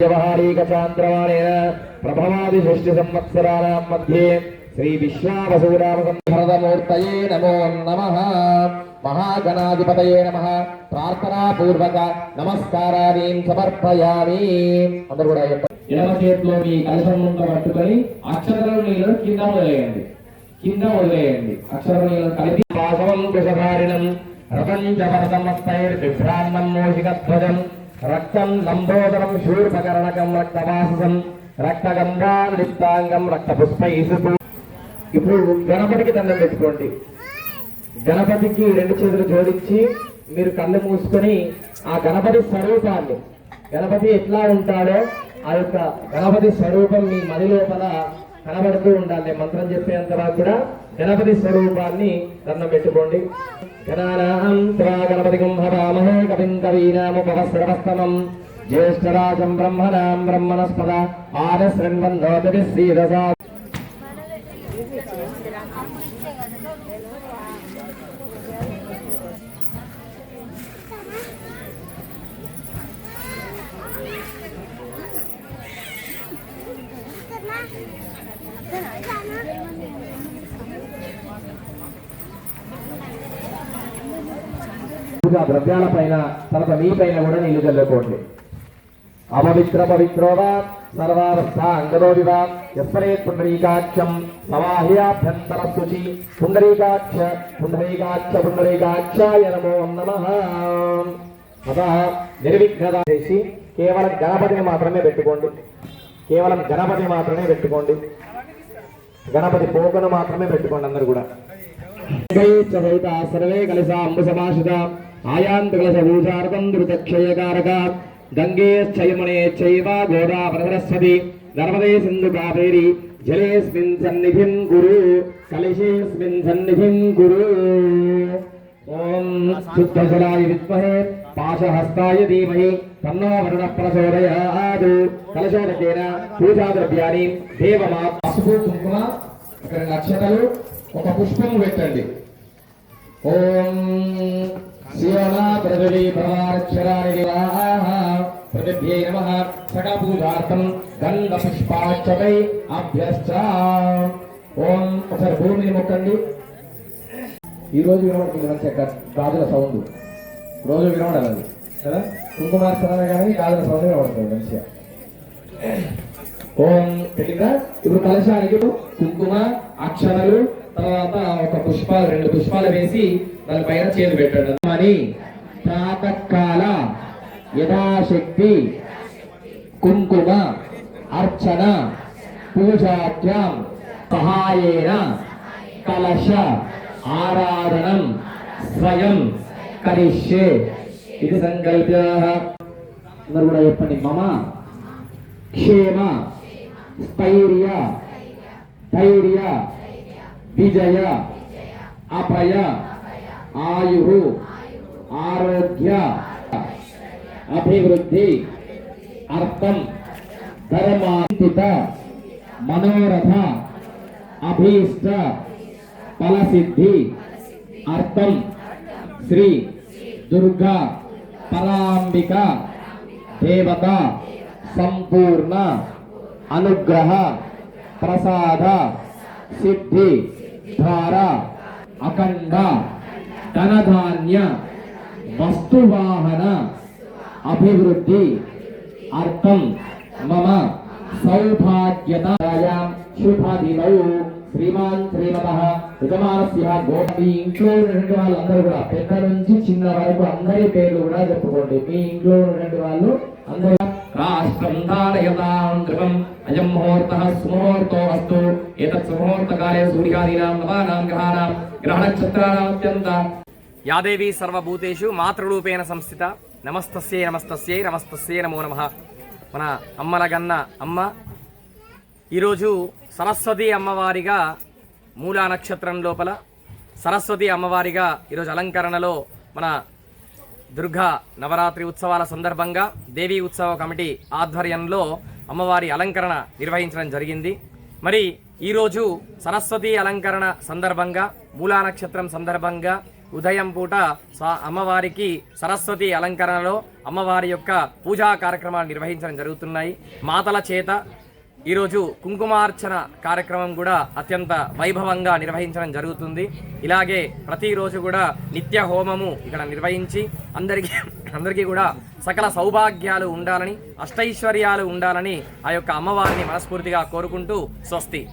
వ్యవహారీకచాంద్రమాణేన ప్రభవాది షష్టి సంవత్సరాణం మధ్యే శ్రీ విశ్వావసూరామ సంహృతమూర్తయే నమో నమ మహాగణాధిపతయే నమ ప్రార్థనాపూర్వక నమస్కారాన్ని సమర్పయామి అందరూ కూడా. ఎడమ చేతిలో మీ కలశం పట్టుకొని అక్షరాలు నీళ్ళు కింద వదిలేయండి కింద వదిలేయండి నీళ్ళు కలిపి పాశవం వరదమస్తైర్విభ్రాన్నం మోషికధ్వజం రక్తం లంబోదరం శూర్పకరణకం రక్తవాససం రక్తపుష్ప రక్తపుష్పైసు ఇప్పుడు గణపతికి దండం పెట్టుకోండి. గణపతికి రెండు చేతులు జోడించి మీరు కళ్ళు మూసుకొని ఆ గణపతి స్వరూపాన్ని గణపతి ఎట్లా ఉంటాడో ఆ యొక్క గణపతి స్వరూపం మీ మది లోపల కనబడుతూ ఉండాలి. మంత్రం చెప్పేంత వరకు కూడా గణపతి స్వరూపాన్ని దండం పెట్టుకోండి. గణానాం త్వా గణపతి కుంభవామహే కవిం కవీనాముపవస్రవస్తమం జ్యేష్ఠరాజం బ్రహ్మణాం బ్రహ్మణస్పద ఆనశృణ్వన్నోతి శ్రీరసా పూజా ద్రవ్యాల పైన తర్వాత మీ పైన కూడా నీళ్ళు చల్లుకోండి. అపవిత్ర పవిత్రోవా సర్వావస్థ అంగరోవివా ఎస్మరే పుండరీకాక్షం సమాహ్యాభ్యంతర శుచి పుండరీకాక్ష పుండరీకాక్ష పుండరీకాక్షాయ నమో నమ. అత నిర్విఘ్నత చేసి కేవలం గణపతిని మాత్రమే పెట్టుకోండి. కేవలం గణపతి మాత్రమే పెట్టుకోండి. గణపతి పోకను మాత్రమే పెట్టుకోండి అందరు కూడా. సర్వే కలిసా అంబు సమాషిత ఆయాంత కలస ధృతక్షయకారక గంగే చయమునే చైవ గోదావరి సరస్వతి నర్మదే సింధు కావేరి జలేస్మిన్ సన్నిధిం గురు కలశేస్మిన్ సన్నిధిం గురు ఓం శుద్ధశలాయ విద్మహే పాశహస్తాయ ధీమహి తన్నో వరుణ ప్రచోదయాత్ కలశోదకేన పూజాద్రవ్యాన్ని దేవమా పసుపు కుంకుమ ఇక్కడ నక్షతలు ఒక పుష్పము పెట్టండి। ఓం శివనా ప్రజలి భవాక్షరాణి వివాహ నమ సకల పూజార్థం గంధ అభ్యశ్చ ఓం ఒకసారి భూమిని మొక్కండి ఈ రోజు వినబడుతుంది మంచి గా- గాజుల సౌండ్. రోజు వినబడాలి అది. కదా? కుంకుమార్చనమే కానీ గాజుల సౌండ్ వినబడుతుంది మంచిగా ఓం తెలియదా ఇప్పుడు కలశానికి కుంకుమ అక్షరాలు తర్వాత ఒక పుష్పాలు రెండు పుష్పాలు వేసి దాని పైన చేతి పెట్టాడు. అని ప్రాతకాల యథాశక్తి కుంకుమ అర్చన పూజాఖ్యం సహాయేన కలశ ఆరాధనం స్వయం కరిష్యే ఇది సంకల్ప్య అందరూ కూడా చెప్పండి. మమ క్షేమ స్థైర్య ధైర్య విజయ అభయ ఆయు ఆరోగ్య అభివృద్ధి అర్థం ధర్మాంతిత మనోరథ అభీష్ట ఫలసిద్ధి అర్థం శ్రీ దుర్గా పరాంబిక దేవత సంపూర్ణ అనుగ్రహ ప్రసాద సిద్ధి ధార అఖండ ధనధాన్య వస్తువాహన అభివృద్ధి అర్థం మమ సౌభాగ్యతాయాం శుభదినౌ శ్రీమాన్ శ్రీమత యజమానస్య గోపి ఇంట్లో ఉన్నటువంటి వాళ్ళందరూ కూడా పెద్ద నుంచి చిన్న వరకు అందరి పేర్లు కూడా చెప్పుకోండి. మీ ఇంట్లో ఉన్నటువంటి వాళ్ళు అందరూ రాష్ట్రం ధారయతాం కృతం అయం ముహూర్త సుముహూర్తో అస్తు ఏతత్ సుముహూర్తకాలే సూర్యాదీనాం నవానాం గ్రహాణాం గ్రహ నక్షత్రాణాం అత్యంత యాదేవి సర్వభూతేషు మాతృరూపేణ సంస్థిత. నమస్తస్యై నమస్తస్యై నమస్తస్యై నమో నమ. మన అమ్మల గన్న అమ్మ. ఈరోజు సరస్వతి అమ్మవారిగా మూలా నక్షత్రం లోపల సరస్వతి అమ్మవారిగా ఈరోజు అలంకరణలో మన దుర్గా నవరాత్రి ఉత్సవాల సందర్భంగా దేవీ ఉత్సవ కమిటీ ఆధ్వర్యంలో అమ్మవారి అలంకరణ నిర్వహించడం జరిగింది. మరి ఈరోజు సరస్వతి అలంకరణ సందర్భంగా మూలా నక్షత్రం సందర్భంగా ఉదయం పూట అమ్మవారికి సరస్వతి అలంకరణలో అమ్మవారి యొక్క పూజా కార్యక్రమాలు నిర్వహించడం జరుగుతున్నాయి. మాతల చేత ఈరోజు కుంకుమార్చన కార్యక్రమం కూడా అత్యంత వైభవంగా నిర్వహించడం జరుగుతుంది. ఇలాగే ప్రతిరోజు కూడా నిత్య హోమము ఇక్కడ నిర్వహించి అందరికీ అందరికీ కూడా సకల సౌభాగ్యాలు ఉండాలని అష్టైశ్వర్యాలు ఉండాలని ఆ యొక్క అమ్మవారిని మనస్ఫూర్తిగా కోరుకుంటూ స్వస్తి.